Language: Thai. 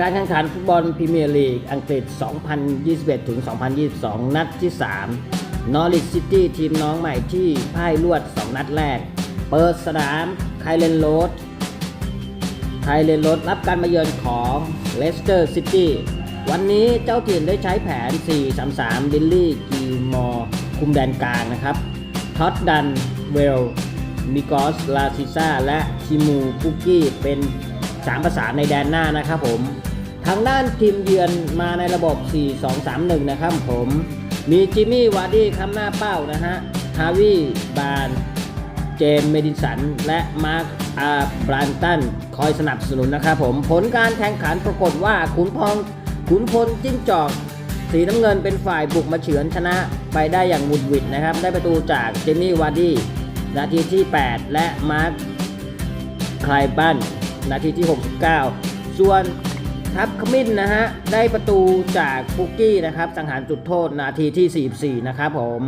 การแข่งขันฟุตบอลพรีเมียร์ลีกอังกฤษ 2021 ถึง 2022 นัดที่ 3 นอริ c ซิตี้ทีมน้องใหม่ที่พ่ายรวด 2 นัดแรก เปิดสนามไคลเลนโรดไคลเลนโรดรับการมาเยือนของเลสเตอร์ซิตี้วันนี้เจ้าถิ่นได้ใช้แผน 4-3-3บิลลี่กิลมอร์คุมแดนกลางนะครับท็อตดันเวลมิกอสลาซิซ่าและชิมูปุกกี้เป็น 3 ประสานในแดนหน้านะครับผม ทางด้านทีมเยือนมาในระบบ 4-2-3-1 นะครับผม มีจิมมี่วาร์ดี้คำหน้าเป้านะฮะ ฮาวิบานเจมส์เมดิสัน และมาร์คอาบรันตัน คอยสนับสนุนนะครับผม ผลการแข่งขันปรากฏว่าขุนพองขุนพลจิ้งจอก สีน้ำเงินเป็นฝ่ายบุกมาเฉือนชนะไปได้อย่างหวุดหวิดนะครับ ได้ประตูจากเจมี่วาร์ดี้นาทีที่ 8 และมาร์คไคลบัน นาทีที่ 69 ส่วนทับขมิ้นนะฮะ ได้ประตูจากปุกกี้นะครับ สังหารจุดโทษนาทีที่ 44 นะครับผม